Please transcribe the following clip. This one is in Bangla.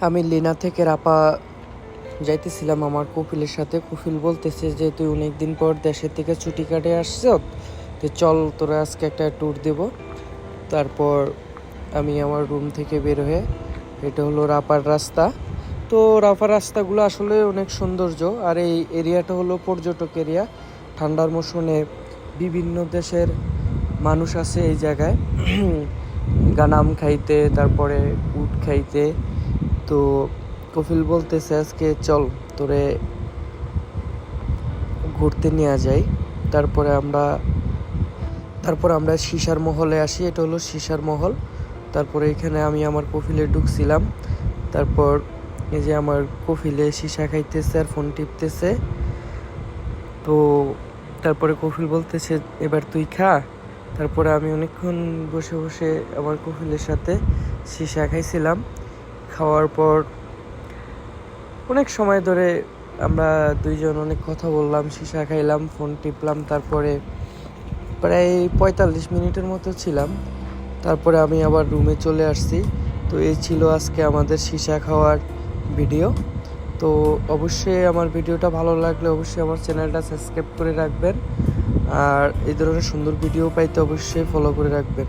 আমি লিনা থেকে রাপা যাইতেছিলাম। আমার কপিলের সাথে কপিল বলতেছে যে, তুই অনেক দিন পর দেশের থেকে ছুটি কাটে আসছ, তো চল তোরা আজকে একটা ট্যুর দেব। তারপর আমি আমার রুম থেকে বের হয়ে, এটা হলো রাপার রাস্তা। তো রাপার রাস্তাগুলো আসলে অনেক সৌন্দর্য, আর এই এরিয়াটা হলো পর্যটক এরিয়া। ঠান্ডার মৌসুমে বিভিন্ন দেশের মানুষ আছে এই জায়গায়। গানাম খাইতে, তারপরে উট খাইতে তো কফিল বলতেছে আজকে চল, তোরে ঘুরতে নিয়ে যাই। তারপরে আমরা, তারপর আমরা সিসার মহলে আসি, এটা হলো সিসার মহল। তারপরে এখানে আমি আমার কফিলে ঢুকছিলাম। তারপর এই যে আমার কফিলে সিসা খাইতেছে আর ফোন টিপতেছে। তো তারপরে কফিল বলতেছে, এবার তুই খা। তারপরে আমি অনেকক্ষণ বসে বসে আমার কফিলের সাথে সিসা খাইছিলাম। খাওয়ার পর অনেক সময় ধরে আমরা দুইজন অনেক কথা বললাম, সিসা খাইলাম, ফোন টিপলাম, তারপরে প্রায় পঁয়তাল্লিশ মিনিটের মতো ছিলাম। তারপরে আমি আবার রুমে চলে আসছি। তো এই ছিল আজকে আমাদের সিসা খাওয়ার ভিডিও তো অবশ্যই আমার ভিডিওটা ভালো লাগলে অবশ্যই আমার চ্যানেলটা সাবস্ক্রাইব করে রাখবেন। আর এই ধরনের সুন্দর ভিডিও পাইতে অবশ্যই ফলো করে রাখবেন।